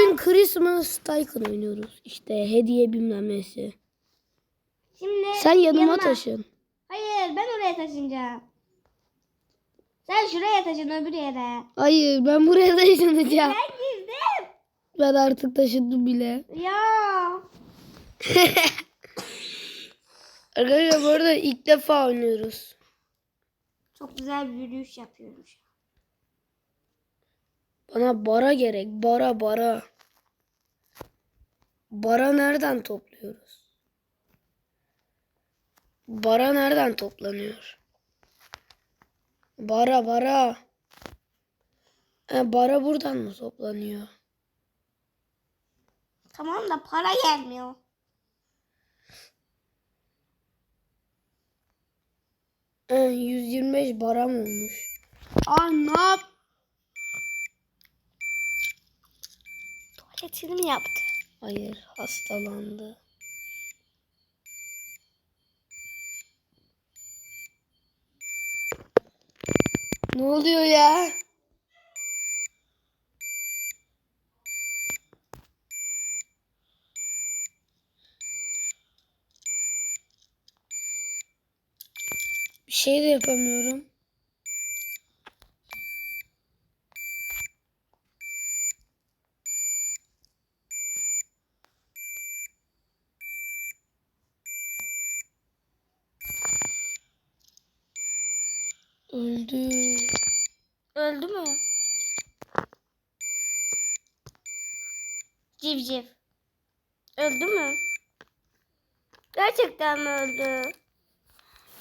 Bugün Christmas Tycoon oynuyoruz. İşte hediye bilmem nesi. Şimdi Sen yanıma yanıma- taşın. Hayır ben oraya taşınacağım. Sen şuraya taşın öbür yere. Hayır ben buraya taşınacağım. Ben girdim. Ben artık taşındım bile. Ya. Arkadaşlar bu arada ilk defa oynuyoruz. Çok güzel bir yürüyüş an. Bana bara gerek. Bara bara. Bara nereden topluyoruz? Bara nereden toplanıyor? Bara bara. E, bara buradan mı toplanıyor? Tamam da para gelmiyor. E, 125 baram olmuş. Aa ne yap? Tuvaletini mi yaptı? Hayır hastalandı. Ne oluyor ya? Bir şey de yapamıyorum. Öldü. Öldü mü? Civciv. Öldü mü? Gerçekten mi öldü?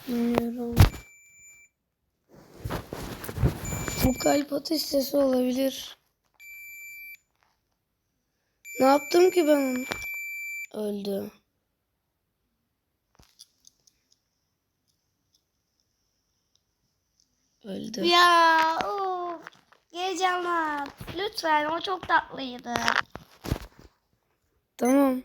Bilmiyorum. Bu kalp atış sesi olabilir. Ne yaptım ki ben onu? Öldü. Öldü. Ya of. Heyecanlat. Lütfen o çok tatlıydı. Tamam.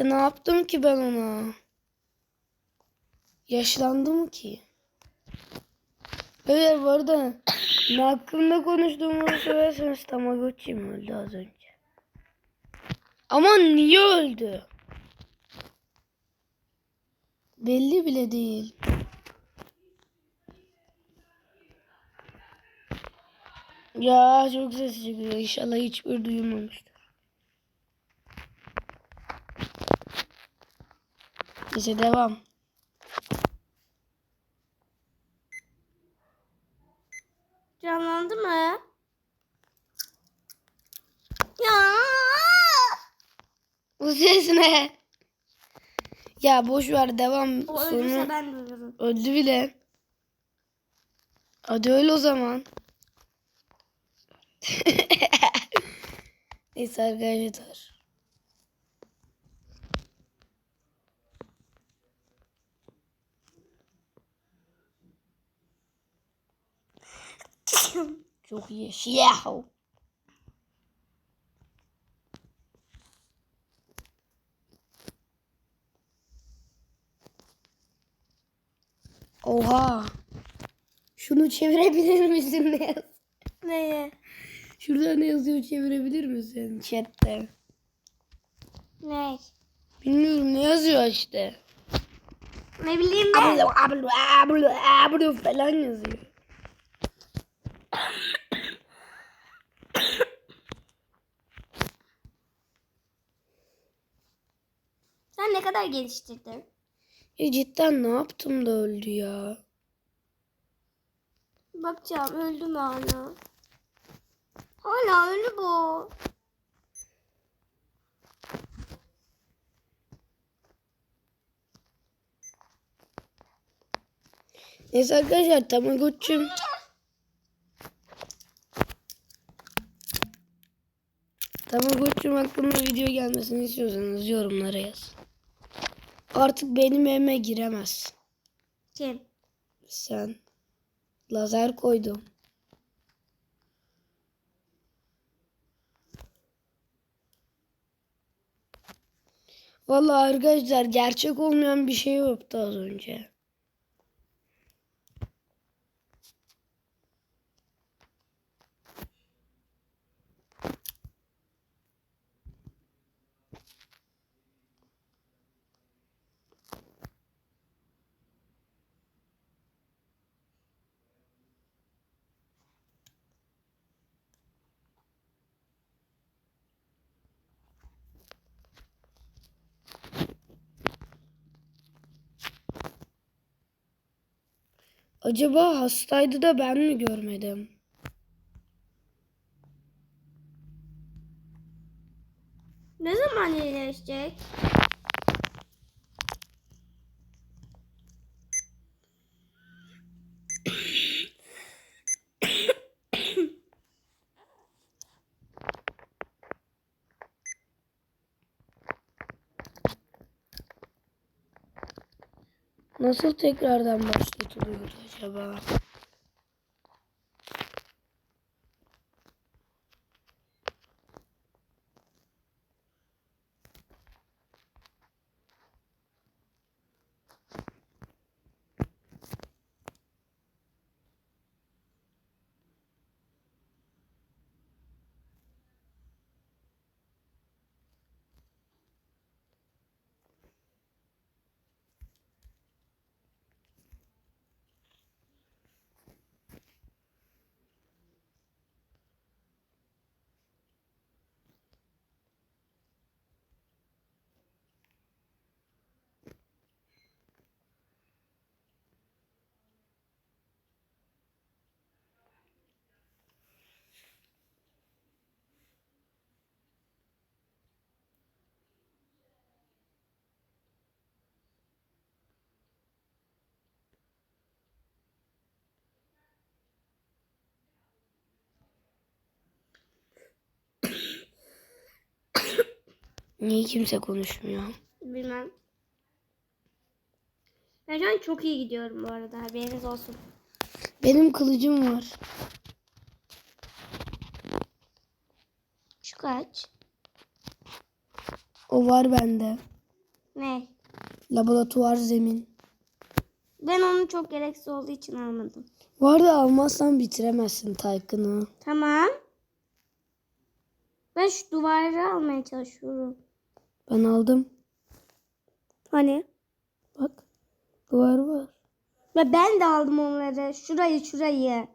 Ya ne yaptım ki ben ona? Yaşlandı mı ki? Hayır bu arada ne hakkında konuştuğumu söylerseniz Tamagotchi mi öldü az önce? Ama niye öldü? Belli bile değil. Ya çok ses çıkıyor. İnşallah hiçbir duyulmamıştır. Neyse devam. Canlandı mı? Ya. Bu ses ne? Ya boş ver devam. O Sonra ben de ölürüm. öldü bile. Hadi öl o zaman. Neyse arkadaşlar. Çok iyi. Yahu. Oha. Şunu çevirebilir misin ne yaz? Neye? Şurada ne yazıyor çevirebilir misin chatte? Ne? Bilmiyorum ne yazıyor işte. Ne bileyim ben. Ablu ablu ablu ablu falan yazıyor. Sen ne kadar geliştirdin? Ya cidden ne yaptım da öldü ya. Bakacağım öldü mü hala? Hala ölü bu. Neyse arkadaşlar Tamagotchi'm. Tamagotchi'm hakkında video gelmesini istiyorsanız yorumlara yaz. Artık benim evime giremez. Kim? Sen. Lazer koydum. Vallahi arkadaşlar gerçek olmayan bir şey yoktu az önce. Acaba hastaydı da ben mi görmedim? Ne zaman iyileşecek? Nasıl tekrardan başlatılıyor acaba? Niye kimse konuşmuyor? Bilmem. Ben şu an çok iyi gidiyorum bu arada. Haberiniz olsun. Benim kılıcım var. Şu kaç? O var bende. Ne? Laboratuvar zemin. Ben onu çok gereksiz olduğu için almadım. Var da almazsan bitiremezsin Taykın'ı. Tamam. Ben şu duvarı almaya çalışıyorum. Ben aldım. Hani? Bak. Duvar var. Ve ben de aldım onları. Şurayı şurayı.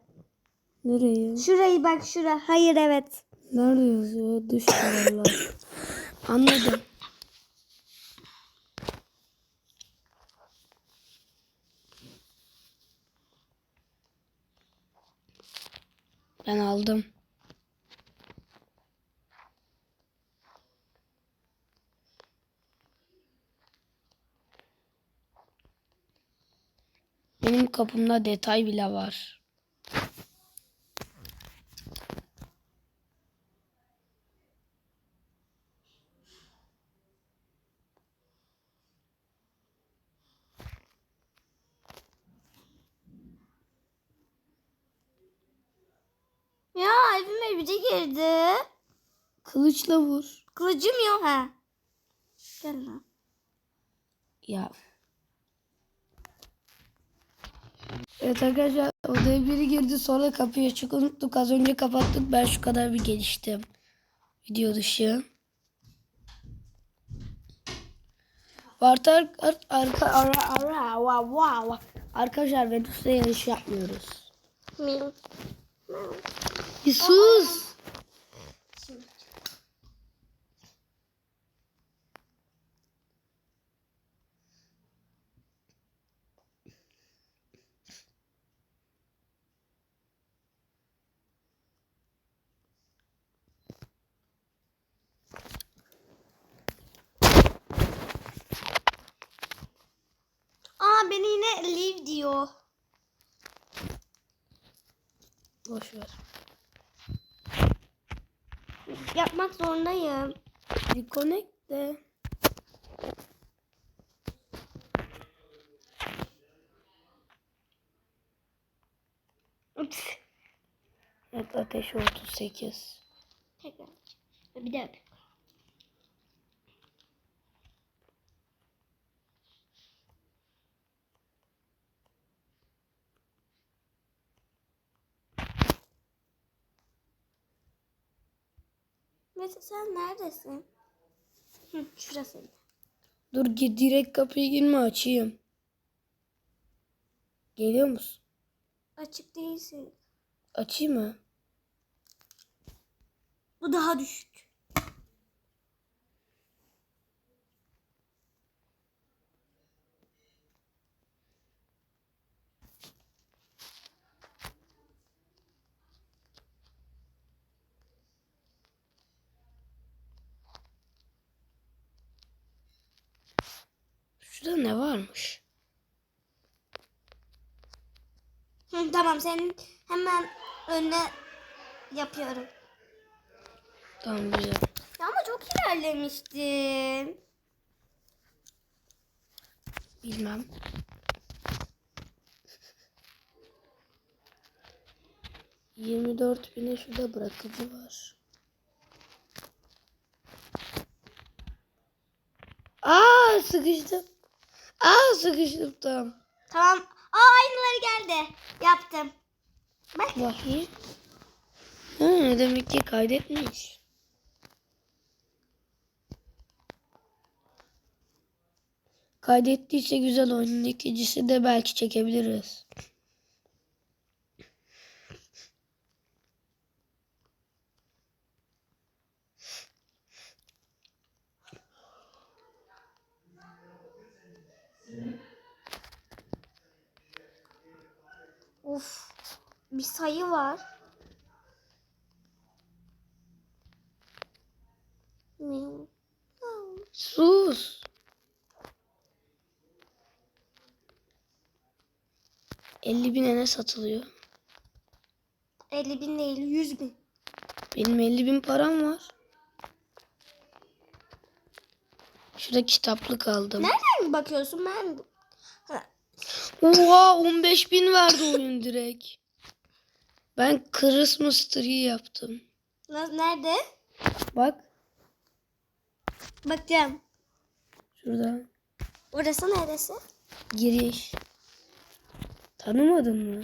Nereye? Şurayı bak şura. Hayır evet. Nerede yazıyor? Dış duvarlar. Anladım. Ben aldım. Benim kapımda detay bile var. Ya evime biri girdi. Kılıçla vur. Kılıcım yok ha. Gel lan. Ya. Evet arkadaşlar odaya biri girdi sonra kapıyı açık unuttuk. Az önce kapattık. Ben şu kadar bir geliştim. Video dışı. Vartar arka ara ara va va va. Arkadaşlar Venüs'te yarış yapmıyoruz. Bir sus. Aa leave diyor. Boş ver. Yapmak zorundayım. Reconnect de. Evet ateş 38. Tekrar. Bir daha yapayım. Mete sen neredesin? Hı, şurası. Dur gir direkt kapıyı girme açayım. Geliyor musun? Açık değilsin. Açayım mı? Bu daha düşük. Şurada ne varmış? Hı, tamam senin hemen önüne yapıyorum. Tamam güzel. Ya ama çok ilerlemiştim. Bilmem. Yirmi dört bine şurada bırakıcı var. Aa sıkıştım. Aa sıkıştım tam. Tamam. Aa aynıları geldi. Yaptım. Bak. Bakayım. Ha, demek ki kaydetmiş. Kaydettiyse güzel oyunun ikincisi de belki çekebiliriz. Bir sayı var. Sus. Elli bine ne satılıyor? 50 bin değil 100 bin. Benim 50 bin param var. Şurada kitaplık aldım. Nereden bakıyorsun ben? Ha, Oha 15 bin verdi oyun direkt. Ben Christmas tree yaptım. nerede? Bak Bakacağım. şurada Orası neresi? giriş. Tanımadın mı?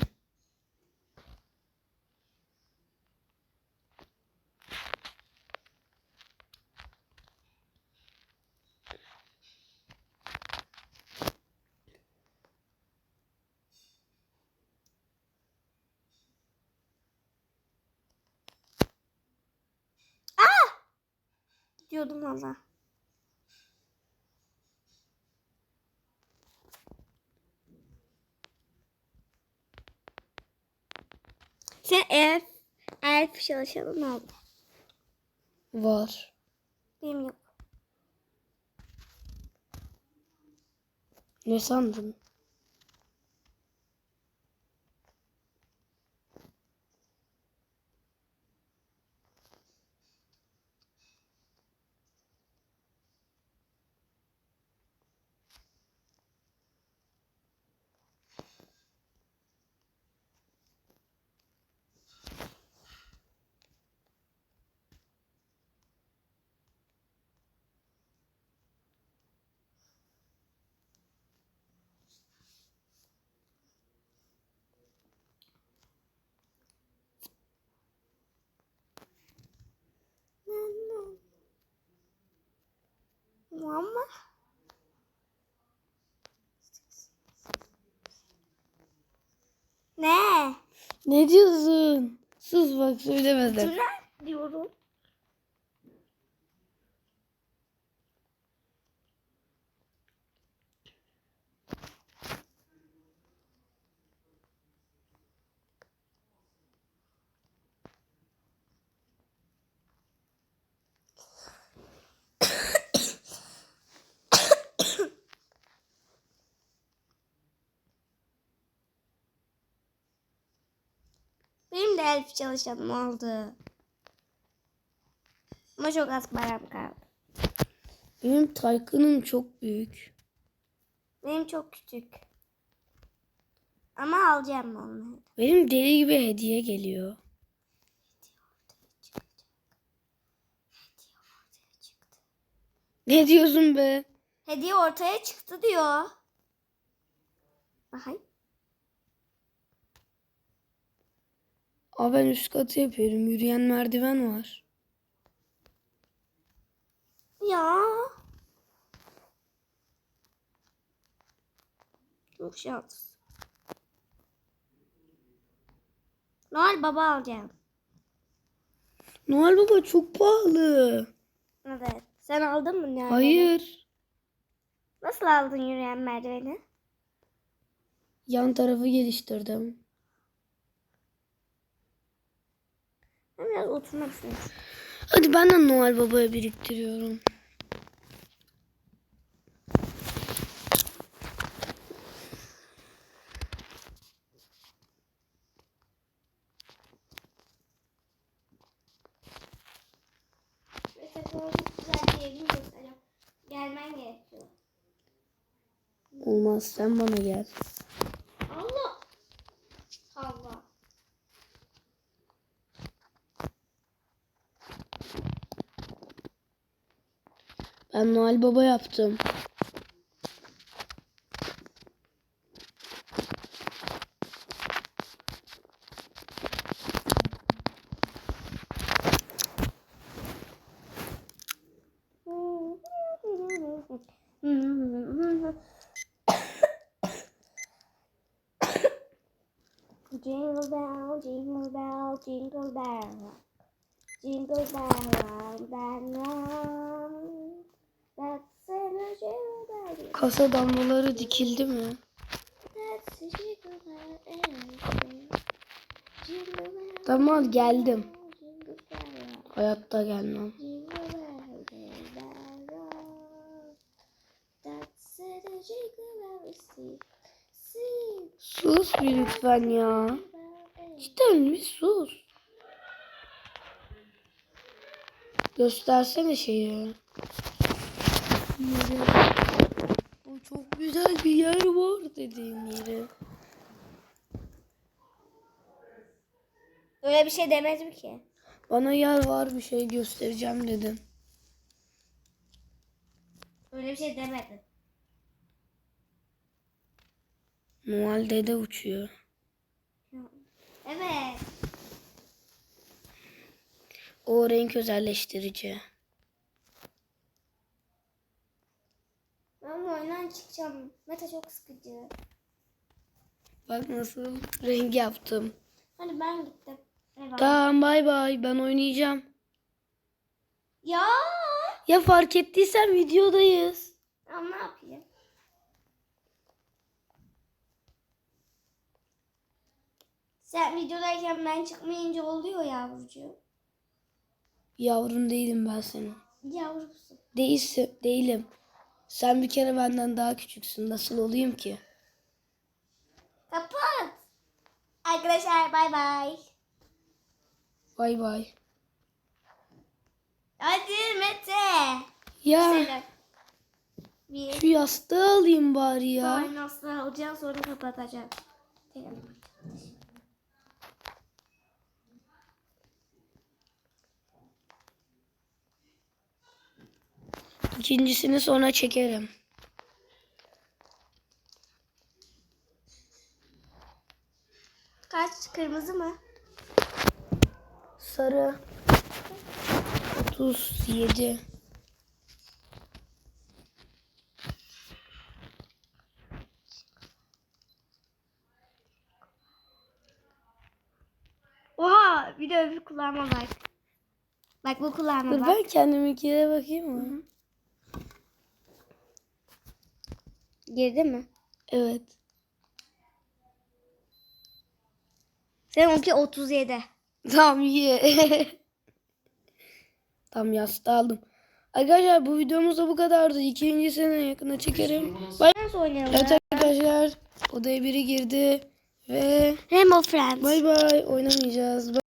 Diyordum valla. Sen elf, elf çalışanı nerede? Var. Benim yok. Ne sandın? Ama ne? Ne diyorsun? Sus bak söylemedim. Sürer diyorum. De elf çalışanım oldu. Ama çok az param kaldı. Benim Taycan'ım çok büyük. Benim çok küçük. Ama alacağım onu. Benim deli gibi hediye geliyor. Ne diyorsun be? Hediye ortaya çıktı diyor. Bakayım. Aa ben üst katı yapıyorum. Yürüyen merdiven var. Ya. Çok şans. Noel Baba alacağım. Noel Baba çok pahalı. Evet. Sen aldın mı Noel? Hayır. Nasıl aldın yürüyen merdiveni? Yan tarafı geliştirdim. Biraz oturmak istedim. Hadi ben de Noel Baba'ya biriktiriyorum. Gelmen gerekiyor. Olmaz sen bana gel. Ben Noel Baba yaptım. Jingle bell, jingle bell, jingle bell. Jingle bell round and round. That's a jingle bell. Kasa damlaları dikildi mi? Tamam geldim. Hayatta gelmem. Sus bir lütfen ya. Cidden bir sus. Göstersene şeyi. Yeri. O çok güzel bir yer var dediğim yeri. Öyle bir şey demedim ki. Bana yer var bir şey göstereceğim dedim. Öyle bir şey demedim. Noel dede uçuyor. Evet. O renk özelleştirici. Ben bu oyundan çıkacağım. Mete çok sıkıcı. Bak nasıl renk yaptım. Hadi ben gittim. Eyvallah. Tamam bay bay ben oynayacağım. Ya. Ya fark ettiysen videodayız. Ama ne yapayım? Sen videodayken ben çıkmayınca oluyor yavrucuğum. Yavrun değilim ben senin. Yavrusun. Değilsin, değilim. Sen bir kere benden daha küçüksün. Nasıl olayım ki? Kapat. Arkadaşlar bay bay. Bay bay. Hadi Mete. Ya Selam. Bir. şu yastığı alayım bari ya. Sonra nasıl alacağım sonra kapatacağım. Tekrar. İkincisini sonra çekerim. Kaç? Kırmızı mı? Sarı. 37. Oha bir de öbür kulağıma bak. Bak bu kulağıma Dur bak. ben kendiminkine bakayım mı? Girdi mi? Evet. Seninki 37. Tamam iyi. Tam yastığı aldım. Arkadaşlar bu videomuz da bu kadardı. İkincisini yakına çekerim. Bay? Evet arkadaşlar odaya biri girdi ve Rainbow Friends. bay bay oynamayacağız.